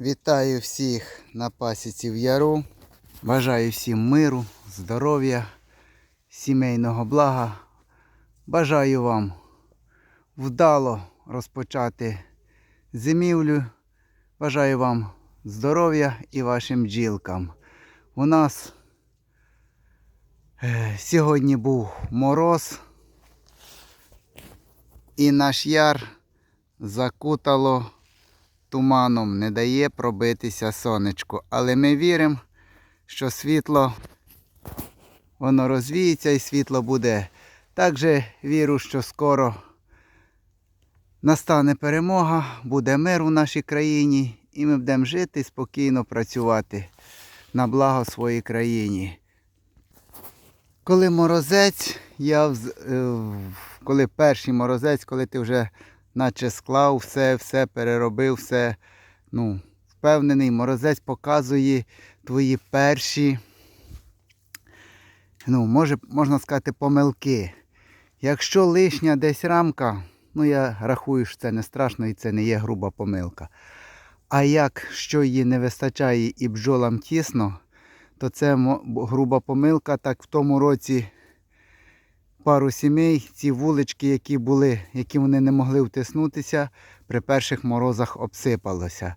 Вітаю всіх на пасіці в яру. Бажаю всім миру, здоров'я, сімейного блага. Бажаю вам вдало розпочати зимівлю. Бажаю вам здоров'я і вашим бджілкам. У нас е, сьогодні був мороз, і наш яр закутало туманом, не дає пробитися сонечку. Але ми віримо, що світло воно розвіється і світло буде. Також вірю, що скоро настане перемога, буде мир у нашій країні, і ми будемо жити спокійно працювати на благо своїй країні. Коли морозець, я е, коли перший морозець, коли ти вже наче склав все, все переробив, все. Ну, впевнений, морозець показує твої перші, ну, може, можна сказати, помилки. Якщо лишня десь рамка, ну я рахую, що це не страшно і це не є груба помилка. А якщо її не вистачає і бджолам тісно, то це груба помилка. Так в тому році пару сімей, ці вулички, які були, які вони не могли втиснутися, при перших морозах обсипалося.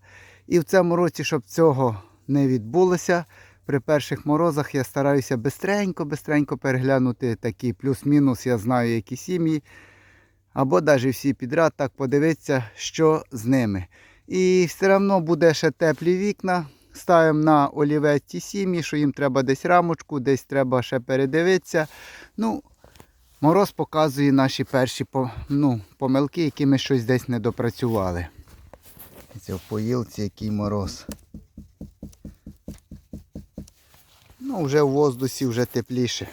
І в цьому році, щоб цього не відбулося, при перших морозах я стараюся бистренько, бистренько переглянути такі плюс-мінус, я знаю, які сім'ї. Або навіть всі підряд, так подивитися, що з ними. І все одно буде ще теплі вікна. Ставимо на олівець ті сім'ї, що їм треба десь рамочку, десь треба ще передивитися. Ну, Мороз показує наші перші ну, помилки, які ми щось десь не допрацювали. Це в поїлці який мороз. Ну, вже в воздусі вже тепліше.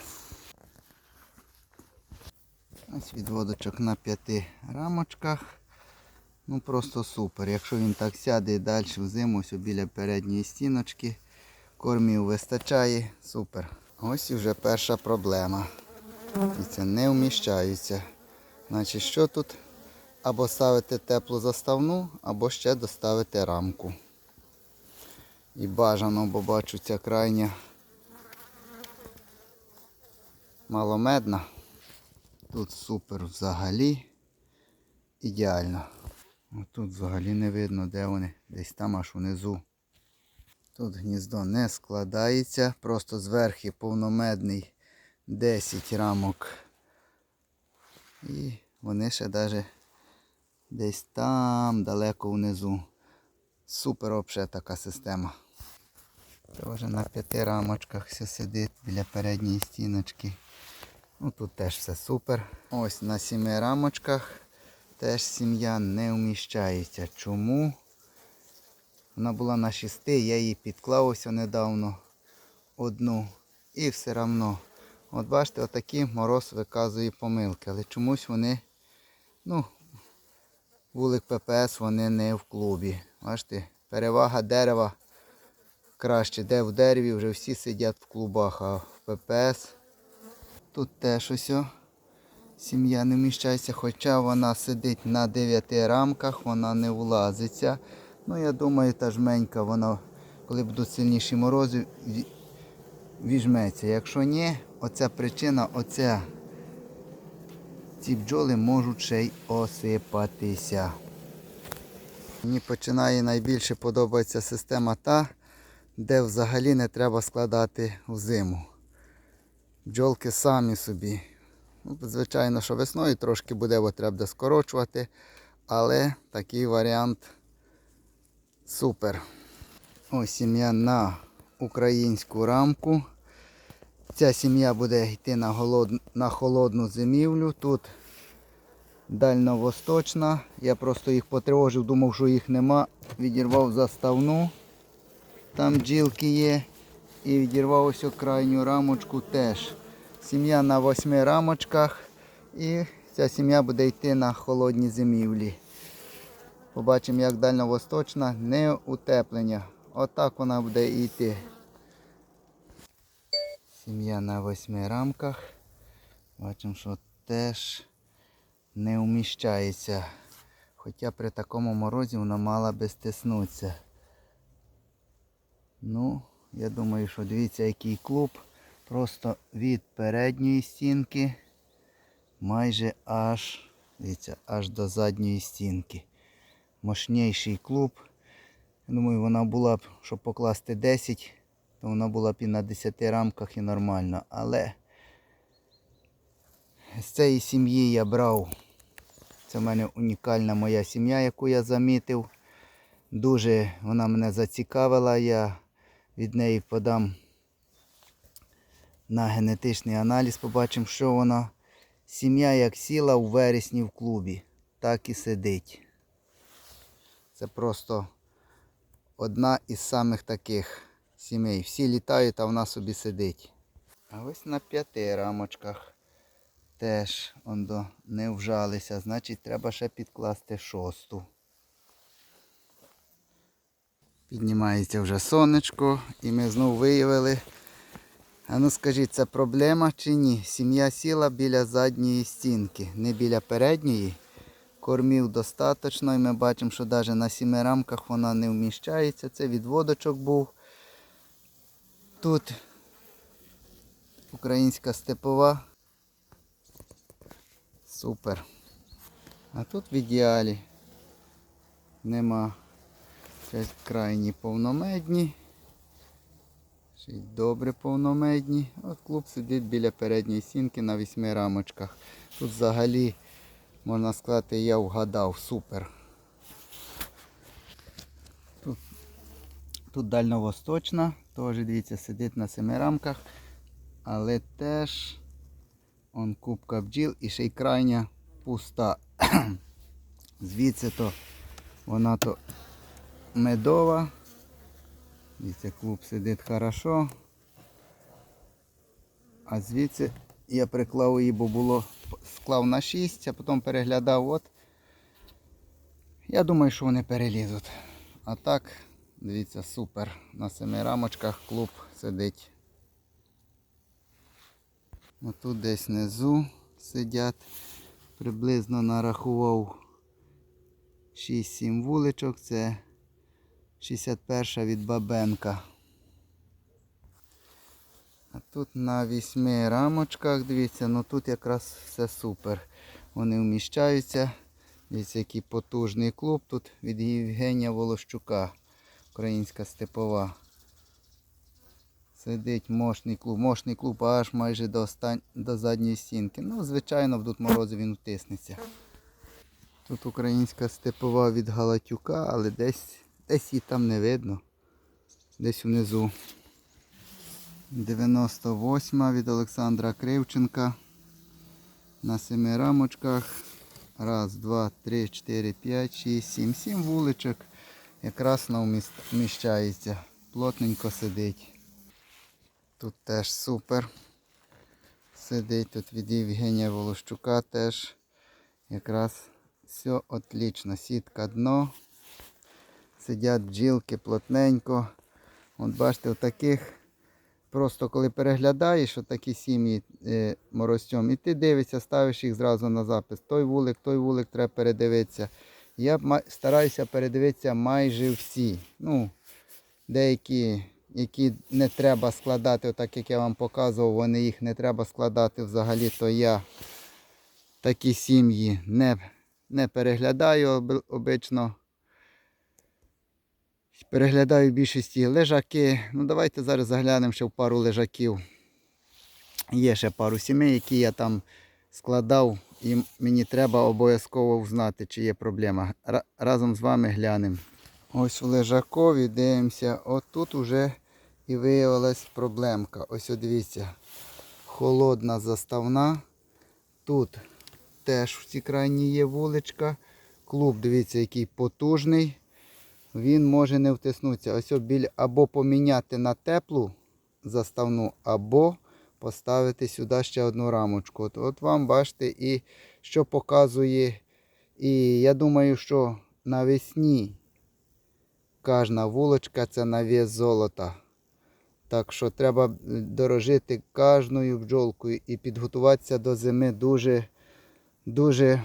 Ось відводочок на п'яти рамочках. Ну просто супер. Якщо він так сяде і далі в ось біля передньої стіночки, кормів вистачає, супер. Ось і вже перша проблема. І це не вміщаються. Значить, що тут? Або ставити теплу заставну, або ще доставити рамку. І бажано, бо бачу ця крайня маломедна. Тут супер взагалі ідеально. Тут взагалі не видно, де вони. Десь там аж внизу. Тут гніздо не складається, просто зверху повномедний 10 рамок. І вони ще навіть десь там далеко внизу. Супер взагалі така система. Вже на п'яти рамочках все сидить біля передньої стіночки. Ну тут теж все супер. Ось на сіми рамочках теж сім'я не вміщається. Чому? Вона була на шести, я її підклав ось недавно одну. І все одно. От бачите, отакий мороз виказує помилки. Але чомусь вони, ну, вулик ППС вони не в клубі. Бачите, перевага дерева краще. Де в дереві вже всі сидять в клубах, а в ППС тут теж ось. Сім'я не вміщається, хоча вона сидить на 9 рамках, вона не влазиться. Ну, я думаю, та жменька, вона, коли будуть сильніші морози, ві- віжметься. Якщо ні, оця причина, оця. Ці бджоли можуть ще й осипатися. Мені починає найбільше подобається система та, де взагалі не треба складати в зиму. Бджолки самі собі. Ну, звичайно, що весною трошки буде, бо треба скорочувати, але такий варіант супер. Ось сім'я на українську рамку. Ця сім'я буде йти на, голод... на холодну зимівлю. Тут дальньовосточна. Я просто їх потривожив, думав, що їх нема. Відірвав заставну. Там бджілки є. І відірвав ось крайню рамочку теж. Сім'я на восьми рамочках. І ця сім'я буде йти на холодні зимівлі. Побачимо, як дальньовосточна, не утеплення. Отак вона буде йти. Сім'я на восьми рамках. Бачимо, що теж не вміщається. Хоча при такому морозі вона мала би стиснутися. Ну, я думаю, що дивіться, який клуб. Просто від передньої стінки майже аж, дивіться, аж до задньої стінки. Мощніший клуб. Я думаю, вона була б, щоб покласти 10, то вона була б і на 10 рамках і нормально. Але з цієї сім'ї я брав. Це в мене унікальна моя сім'я, яку я замітив. Дуже вона мене зацікавила. Я від неї подам на генетичний аналіз, побачимо, що вона. Сім'я як сіла у вересні в клубі, так і сидить. Це просто одна із самих таких сімей. Всі літають, а вона собі сидить. А ось на п'яти рамочках теж ондо, не вжалися. Значить, треба ще підкласти шосту. Піднімається вже сонечко і ми знову виявили. А ну скажіть, це проблема чи ні? Сім'я сіла біля задньої стінки, не біля передньої. Кормів достатньо і ми бачимо, що навіть на сіми рамках вона не вміщається. Це відводочок був. Тут українська степова. Супер. А тут в ідеалі нема. Крайні повномедні. Ще добре повномедні. От клуб сидить біля передньої стінки на вісьми рамочках. Тут взагалі, можна сказати, я вгадав, супер. Тут, тут дальньовосточна, теж дивіться, сидить на семи рамках. Але теж он кубка бджіл і ще й крайня пуста. Звідси то вона то медова. Дивіться, клуб сидить хорошо. А звідси я приклав її, бо було склав на 6, а потім переглядав. От. Я думаю, що вони перелізуть. А так, дивіться, супер. На семи рамочках клуб сидить. Отут десь внизу сидять. Приблизно нарахував 6-7 вуличок. Це 61 від Бабенка. А тут на 8 рамочках, дивіться, ну тут якраз все супер. Вони вміщаються. Дивіться, який потужний клуб тут від Євгенія Волощука. Українська степова. Сидить мощний клуб. Мощний клуб аж майже до, остан... до задньої стінки. Ну, звичайно, будуть морози він втиснеться. Тут українська степова від Галатюка, але десь, десь її там не видно. Десь внизу. 98 від Олександра Кривченка. На семи рамочках. Раз, два, три, чотири, п'ять, шість, сім. Сім вуличок. Якраз вміщається. Плотненько сидить. Тут теж супер. Сидить тут від Євгенія Волощука теж. Якраз все отлично. Сітка дно. Сидять бджілки плотненько. От бачите, в таких просто коли переглядаєш такі сім'ї е, морозцем, і ти дивишся, ставиш їх зразу на запис. Той вулик, той вулик треба передивитися. Я стараюся передивитися майже всі. Ну, деякі, які не треба складати, отак як я вам показував, вони їх не треба складати взагалі, то я такі сім'ї не, не переглядаю обично. Переглядаю в більшості лежаки. Ну давайте зараз заглянемо ще в пару лежаків. Є ще пару сімей, які я там складав, і мені треба обов'язково узнати, чи є проблема. Ра- Разом з вами глянемо. Ось в лежакові дивимося. От тут вже і виявилась проблемка. Ось дивіться. Холодна заставна. Тут теж в цій крайній є вуличка. Клуб, дивіться, який потужний. Він може не втиснутися. Ось біля, або поміняти на теплу заставну, або поставити сюди ще одну рамочку. От, от вам бачите, і що показує. І я думаю, що навесні кожна вулочка це на вес золота. Так що треба дорожити кожною бджолкою і підготуватися до зими дуже, дуже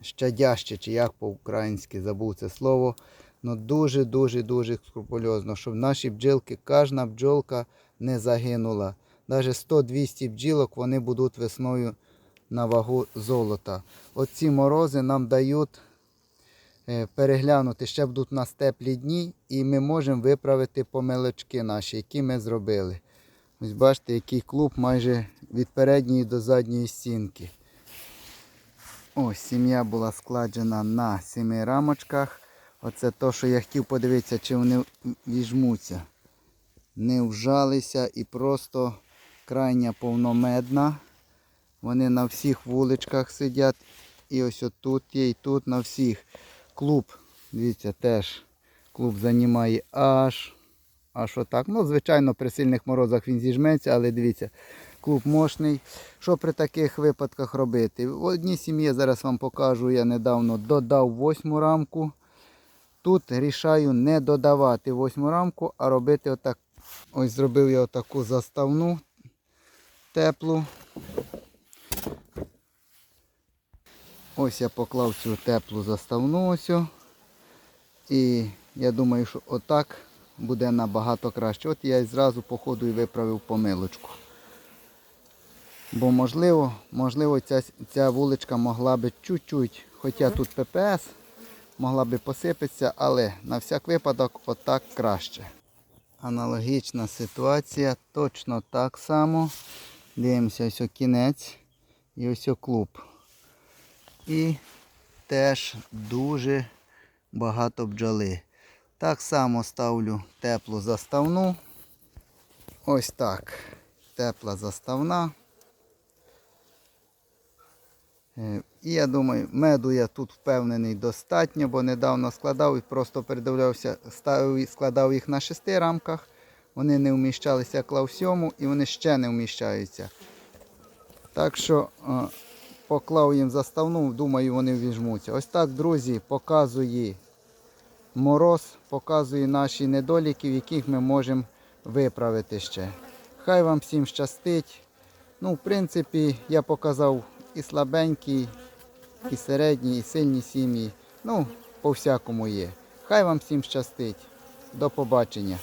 щадяще, чи як по-українськи забув це слово. Ну дуже-дуже-дуже скрупульозно, щоб наші бджілки, кожна бджолка не загинула. Навіть 100-200 бджілок вони будуть весною на вагу золота. Оці морози нам дають е, переглянути, ще будуть у нас теплі дні, і ми можемо виправити помилочки наші, які ми зробили. Ось бачите, який клуб майже від передньої до задньої стінки. Ось сім'я була складена на семи рамочках. Оце то, що я хотів подивитися, чи вони віжмуться. Не вжалися і просто крайня повномедна. Вони на всіх вуличках сидять. І ось отут є, і тут на всіх. Клуб, дивіться, теж клуб займає аж, аж отак. Ну, звичайно, при сильних морозах він зіжметься, але дивіться, клуб мощний. Що при таких випадках робити? В одній сім'ї зараз вам покажу, я недавно додав восьму рамку. Тут рішаю не додавати восьму рамку, а робити отак. Ось зробив я отаку заставну теплу. Ось я поклав цю теплу заставну ось. І я думаю, що отак буде набагато краще. От я і зразу по ходу і виправив помилочку. Бо можливо, можливо ця, ця вуличка могла би чуть-чуть, хоча тут ППС, могла би посипатися, але на всяк випадок отак краще. Аналогічна ситуація, точно так само. Дивимося, ось кінець і ось клуб. І теж дуже багато бджоли. Так само ставлю теплу заставну. Ось так. Тепла заставна. Е, І я думаю, меду я тут впевнений достатньо, бо недавно складав і просто передивлявся, ставив, складав їх на шести рамках. Вони не вміщалися, клав сьому і вони ще не вміщаються. Так що е, поклав їм заставну, думаю, вони ввіжмуться. Ось так, друзі, показує мороз, показує наші недоліки, яких ми можемо виправити ще. Хай вам всім щастить. Ну, в принципі, я показав і слабенькі, і середні, і сильні сім'ї. Ну, по всякому є. Хай вам всім щастить. До побачення.